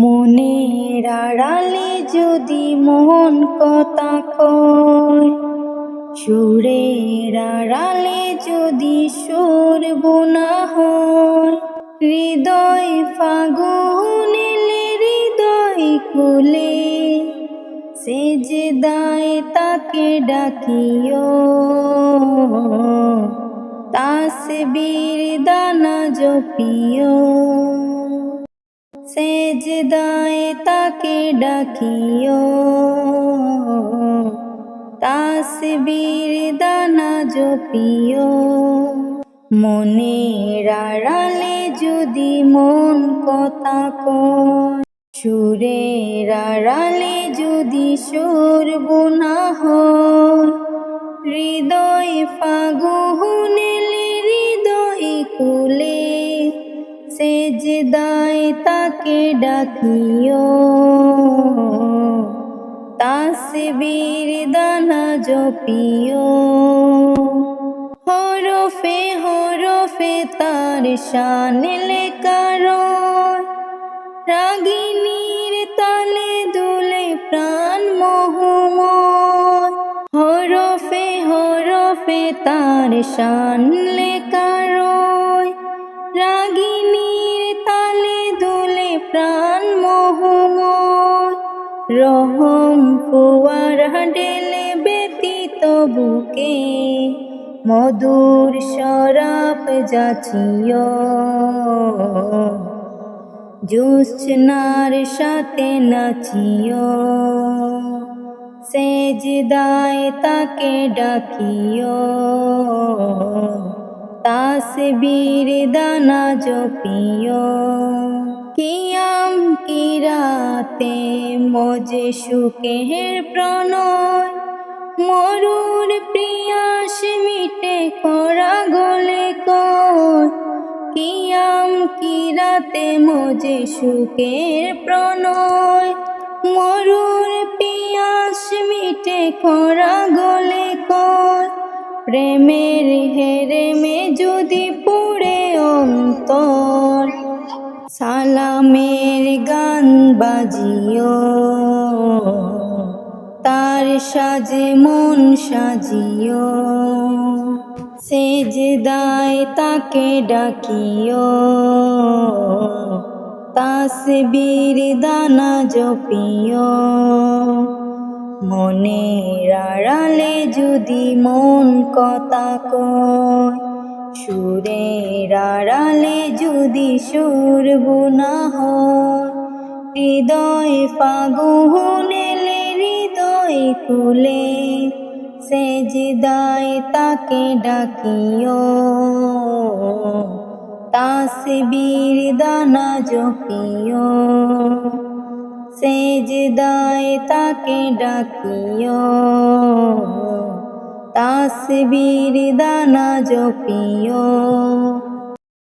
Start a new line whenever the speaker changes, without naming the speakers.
মনের আড়ালে যদি মন কথা কয়, সুরের আড়ালে যদি সুর বোনা হয়, হৃদয় ফাগুন হৃদয় কুলে সে যে দায় তাকে ডাকিও তাসবীর দানা জপিও। সেজদায় তাকে ডাকিও। তাসবীর দানা জপিও। মনের আড়ালে যদি মন কথা কয়, সুরের আড়ালে যদি সুর বোনা হৃদয় ফাগুনেলে সেজদায় তাকে ডাকিও তাসবীর দানা জপিও হরফে হরফে তার শান লেকারণ রাগিনীর তালে দুলে প্রাণ মোহময় হরফে হরফে তার শান লেকারয় রাগিনীর রহম ফুয়ার ডেলে ব্যতীত বুকে, মধুর শরাপ যাচিও। জোৎস্নার সাথে নাচিও, সেজদায় তাকে ডাকিও। তাসবীর দানা জপিও। কিয়াম কিরাতে মজে সুখের প্রণয়। মরুর প্রিয়াস মিটে করা গলে কয় কিয়াম কিরাতে মজে সুখের প্রণয়। মরুর পিয়াস মিটে করা গলে কয় প্রেমের হেরেমে যদি পুড়ে অন্তর। সালামের গান বাজিও। তার সাজে মন সাজিও। সেজদায় তাকে ডাকিও। তাসবীর দানা জপিও। মনের আড়ালে যদি মন কথা কয় সুরের আড়ালে যদি সুর বোনা হয়, হৃদয় ফাগুন হৃদয় কুলে সেজদায় তাকে ডাকিও। তাসবীর দানা জপিও সেজদায় তাকে ডাকিও। তাসবীর দানা জপিও।